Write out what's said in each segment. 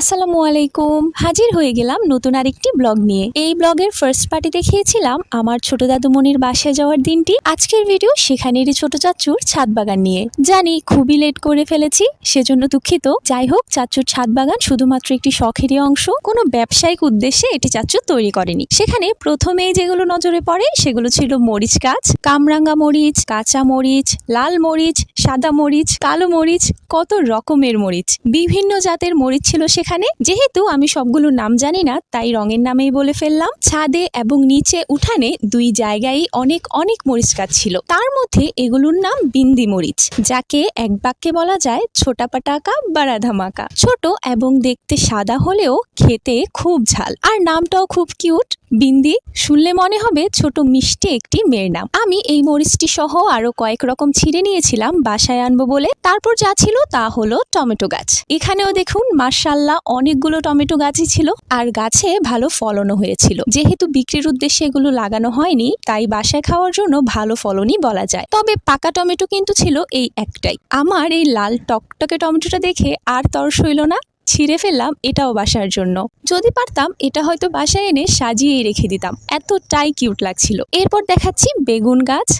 আসসালামু আলাইকুম। হাজির হয়ে গেলাম নতুন আরেকটি ব্লগ নিয়ে। এই ব্লগের ফার্স্ট পার্টি দেখিয়েছিলাম আমার ছোট দাদুমণির বাসায় যাওয়ার দিনটি। আজকের ভিডিও সেখানেরই ছোট চাচুর ছাদ বাগান নিয়ে। জানি খুবই লেট করে ফেলেছি, সেজন্য দুঃখিত। যাই হোক, চাচুর ছাদ বাগান শুধুমাত্র একটি শখেরই অংশ। কোনো ব্যবসায়িক উদ্দেশ্যে এটি চাচু তৈরি করেনি। সেখানে প্রথমেই যেগুলো নজরে পড়ে সেগুলো ছিল মরিচ গাছ, কামরাঙ্গা মরিচ, কাঁচা মরিচ, লাল মরিচ, সাদা মরিচ, কালো মরিচ, কত রকমের মরিচ। বিভিন্ন জাতের মরিচ ছিল সেখানে। যেহেতু আমি সবগুলোর নাম জানি না, তাই রঙের নামেই বলে ফেললাম। ছাদে এবং নিচে উঠানে দুই জায়গায় অনেক অনেক মরিচ গাছ ছিল। তার মধ্যে এগুলোর নাম বিন্দি মরিচ, যাকে এক বাক্যে বলা যায় ছোটা পাটাকা বা রাধামাকা। ছোট এবং দেখতে সাদা হলেও খেতে খুব ঝাল। আর নামটাও খুব কিউট। বিন্দি, শুনলে মনে হবে ছোট মিষ্টি একটি মেয়ের নাম। আমি এই মরিচটি সহ আরও কয়েক রকম ছিঁড়ে নিয়েছিলাম, বাসায় আনব বলে। তারপর যা ছিল তা হলো টমেটো গাছ। এখানেও দেখুন মার্শাল্লাহ অনেকগুলো টমেটো গাছই ছিল, আর গাছে ভালো ফলনও হয়েছিল। যেহেতু বিক্রির উদ্দেশ্যে এগুলো লাগানো হয়নি, তাই বাসায় খাওয়ার জন্য ভালো ফলনই বলা যায়। তবে পাকা টমেটো কিন্তু ছিল এই একটাই। আমার এই লাল টকটকে টমেটোটা দেখে আর তরস হইল না। ছিঁড়ে ফেললাম এটাও বাসার জন্য। যদি পারতাম, এটা হয়তো বাসায় এনে সাজিয়েই রেখে দিতাম। এতটাই কিউট লাগছিল। এরপর দেখাচ্ছি বেগুন গাছ।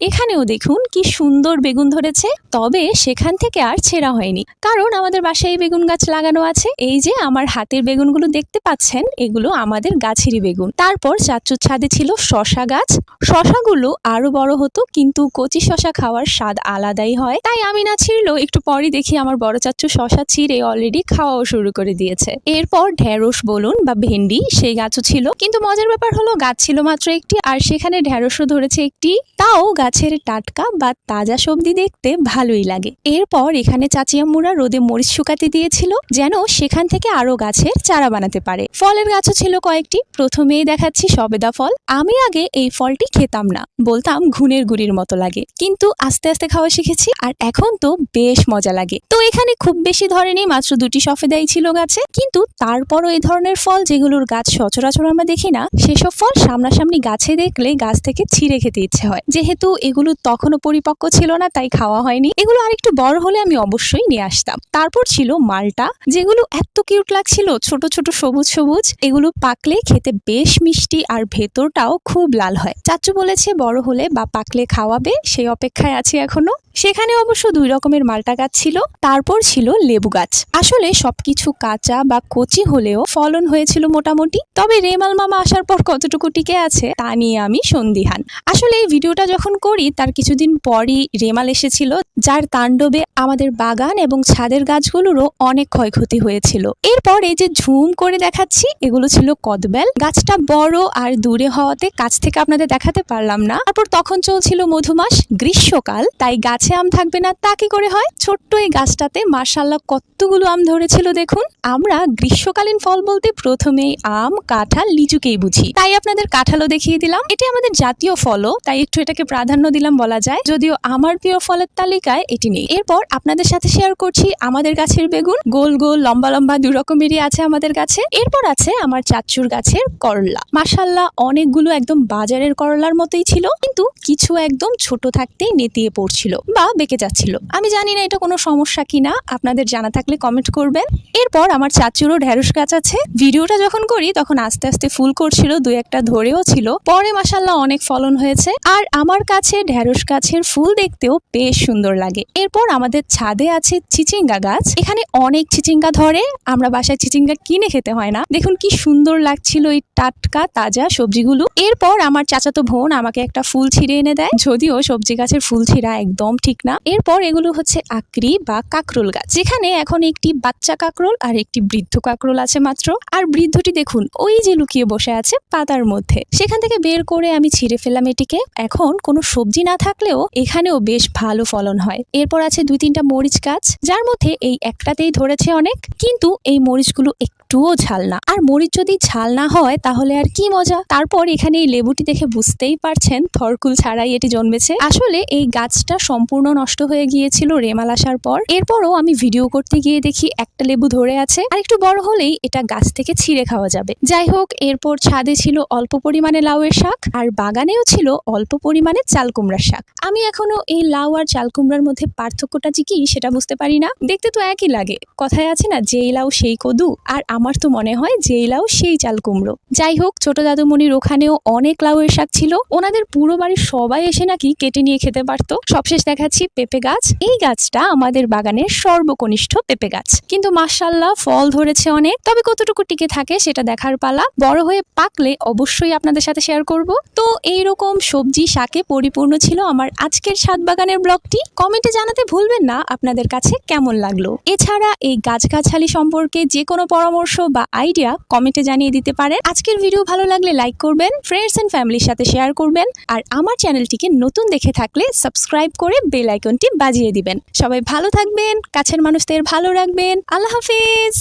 এখানেও দেখুন কি সুন্দর বেগুন ধরেছে, তবে সেখান থেকে আর ছেঁড়া হয়নি। কারণ আমাদের বাসায় এই বেগুন গাছ লাগানো আছে। এই যে আমার হাতের বেগুনগুলো দেখতে পাচ্ছেন, এগুলো আমাদের গাছেরই বেগুন। তারপর চাচুর ছাদে ছিল শশা গাছ। শশাগুলো আরও বড় হতো, কিন্তু কচি শশা খাওয়ার স্বাদ আলাদাই হয়। তাই আমি না ছিঁড়লেও একটু পরই দেখি আমার বড় চাচু শশা ছিঁড়ে অলরেডি খাওয়াও শুরু করে দিয়েছে। এরপর ঢেঁড়স বলুন বা ভেন্ডি, সেই গাছও ছিল। কিন্তু মজার ব্যাপার হলো, গাছ ছিল মাত্র একটি, আর সেখানে ঢেঁড়সও ধরেছে একটি। তাও গাছের টাটকা বা তাজা সবজি দেখতে ভালোই লাগে। এরপর এখানে চাচিয়াম্মুরা রোদে মরিচ শুকাতে দিয়েছিল যেন সেখান থেকে আরও গাছের চারা বানাতে পারে। ফলের গাছও ছিল কয়েকটি। প্রথমেই দেখাচ্ছি সবেদা ফল। আমি আগে এই ফলটি খেতাম না, বলতাম ঘুনের গুড়ির মতো লাগে। কিন্তু আস্তে আস্তে খাওয়া শিখেছি আর এখন তো বেশ মজা লাগে। তো এখানে খুব বেশি ধরেনি, মাত্র দুটি সফেদাই ছিল গাছে। কিন্তু তারপরও এই ধরনের ফল যেগুলোর গাছ সচরাচর আমরা দেখি না, সেসব ফল সামনাসামনি গাছে দেখলে গাছ থেকে ছিঁড়ে খেতে ইচ্ছে হয়। যেহেতু এগুলো তখনও পরিপক্ক ছিল না, তাই খাওয়া হয়নি। এগুলো আরেকটু বড় হলে আমি অবশ্যই নিয়ে আসতাম। তারপর ছিল মালটা, যেগুলো এত কিউট লাগছিল, ছোট ছোট সবুজ সবুজ। এগুলো পাকলে খেতে বেশ মিষ্টি আর ভেতরটাও খুব লাল হয়। চাচু বলেছে, বড় হলে বা পাকলে খাওয়াবে, সেই অপেক্ষায় আছি এখনও। সেখানে অবশ্য দুই রকমের মালটা গাছ ছিল, তারপর ছিল লেবু গাছ। আসলে সবকিছু কাঁচা বা কচি হলেও ফলন হয়েছিল মোটামুটি। তবে রেমাল মামা আসার পর কতটুকু টিকে আছে, তা নিয়ে আমি সন্দিহান। আসলে এই ভিডিওটা যখন করি, তার কিছুদিন পরই রেমাল এসেছিল, যার তাণ্ডবে আমাদের বাগান এবং ছাদের গাছগুলোরও অনেক ক্ষয়ক্ষতি হয়েছিল। এরপর এই যে ঝুম করে দেখাচ্ছি, এগুলো ছিল কদবেল। গাছটা বড় আর দূরে হওয়াতে কাছ থেকে আপনাদের দেখাতে পারলাম না। তারপর তখন চলছিল মধুমাস, গ্রীষ্মকাল, তাই গাছে আম থাকবে না, তা কি করে হয়? ছোট্ট এই গাছটাতে মার্শাল্লাহ কতগুলো আম ধরেছিল দেখুন। আমরা গ্রীষ্মকালীন ফল বলতে প্রথমেই আম, কাঁঠাল, লিচুকেই বুঝি। তাই আপনাদের কাঁঠালও দেখিয়ে দিলাম। এটি আমাদের জাতীয় ফলও, তাই একটু এটাকে প্রাধান্য দিলাম বলা যায়। যদিও আমার প্রিয় ফলের তালিকায় এটি নেই। এরপর আপনাদের সাথে শেয়ার করছি আমাদের গাছের বেগুন। গোল গোল, লম্বা লম্বা দু রকমেরই আছে আমাদের গাছে। এরপর আছে আমার চাচুর গাছের করলা। মাসাল্লাহ অনেকগুলো একদম বাজারের করলার মতোই ছিল, কিন্তু কিছু একদম ছোট থাকতেই নেতিয়ে পড়ছিল বা বেঁকে যাচ্ছিল। আমি জানি না এটা কোনো সমস্যা কিনা, আপনাদের জানা থাকলে কমেন্ট করবেন। এরপর আমার চাচুরও ঢেঁড়স গাছ আছে। ভিডিওটা যখন করি, তখন আস্তে আস্তে ফুল করছিল দু একটা ধরেও ছিল। পরে মাসাল্লাহ অনেক ফলন হয়েছে। আর আমার কাছে ঢেঁড়স গাছের ফুল দেখতেও বেশ সুন্দর লাগে। এরপর আমাদের ছাদে আছে চিচিঙ্গা গাছ। এখানে অনেক চিচিঙ্গা ধরে, আমরা বাসায় চিচিঙ্গা কিনে খেতে হয় না। দেখুন কি সুন্দর লাগছিল এই টাটকা, তাজা সবজিগুলো। এরপর আমার চাচাতো বোন আমাকে একটা ফুল ছিঁড়ে এনে দেয়। যদিও সবজি গাছের ফুল ছিঁড়া একদম ঠিক না। এরপর এগুলো হচ্ছে আকরি বা কাকরোল গাছ। যেখানে এখন একটি বাচ্চা কাকরোল আর একটি বৃদ্ধ কাকরোল আছে মাত্র। আর বৃদ্ধটি দেখুন, ওই যে লুকিয়ে বসে আছে পাতার মধ্যে। সেখান থেকে বের করে আমি ছিঁড়ে ফেললাম এটিকে। এখন কোনো সবজি না থাকলেও এখানেও বেশ ভালো ফলন হয়। এরপর আছে দুই তিনটা মরিচ গাছ, যার মধ্যে এই একটাতেই ধরেছে অনেক, কিন্তু এই মরিচগুলো একটুও ঝাল না। আর মরিচ যদি ঝাল না হয়, তাহলে আর কি মজা? তারপর এখানে এই লেবুটি দেখে বুঝতেই পারছেন, থরকুল ছাড়াই এটি জন্মেছে। আসলে এই গাছটা সম্পূর্ণ নষ্ট হয়ে গিয়েছিল রেমাল আসার পর। এরপরও আমি ভিডিও করতে গিয়ে দেখি একটা লেবু ধরে আছে। আর একটু বড় হলেই এটা গাছ থেকে ছিঁড়ে খাওয়া যাবে। যাই হোক, এরপর ছাদে ছিল অল্প পরিমাণে লাউয়ের শাক, আর বাগানেও ছিল অল্প পরিমাণে চাল কুমড়ার শাক। আমি এখনও এই লাউ আর চাল কুমড়ার মধ্যে পার্থক্যটা যে কি সেটা বুঝতে পারি না। দেখতে তো একই লাগে। কথায় আছে না, যেই লাউ সেই কদু। আর আমার তো মনে হয় যেই লাউ সেই চাল কুমড়ো। যাই হোক, ছোট দাদুমণির ওখানেও অনেক লাউয়ের শাক ছিল। ওনাদের পুরো বাড়ির সবাই এসে নাকি কেটে নিয়ে খেতে পারতো। সবশেষ দেখাচ্ছি পেঁপে গাছ। এই গাছটা আমাদের বাগানের সর্বকনিষ্ঠ পেঁপে গাছ। কিন্তু মাসাল্লাহ ফল ধরেছে অনেক। তবে কতটুকু টিকে থাকে সেটা দেখার পালা। বড় হয়ে পাকলে অবশ্যই আপনাদের সাথে শেয়ার করব। তো এইরকম সবজি শাকে পরিপূর্ণ ছিল আমার আজকের ছাদ বাগানের ব্লগটি কমেন্টে জানাতে ভুলবেন না, আপনাদের কাছে কেমন লাগল? এছাড়া এই গাছগাছালি সম্পর্কে যে কোনো পরামর্শ বা আইডিয়া কমেন্টে জানিয়ে দিতে পারেন। আজকের ভিডিও ভালো লাগলে লাইক করবেন ফ্রেন্ডস অ্যান্ড ফ্যামিলির সাথে শেয়ার করবেন, আর আমার চ্যানেলটিকে নতুন দেখে থাকলে সাবস্ক্রাইব করে বেল আইকনটি বাজিয়ে দিবেন। সবাই ভালো থাকবেন, কাছের মানুষদের ভালো রাখবেন। আল্লাহ হাফিজ!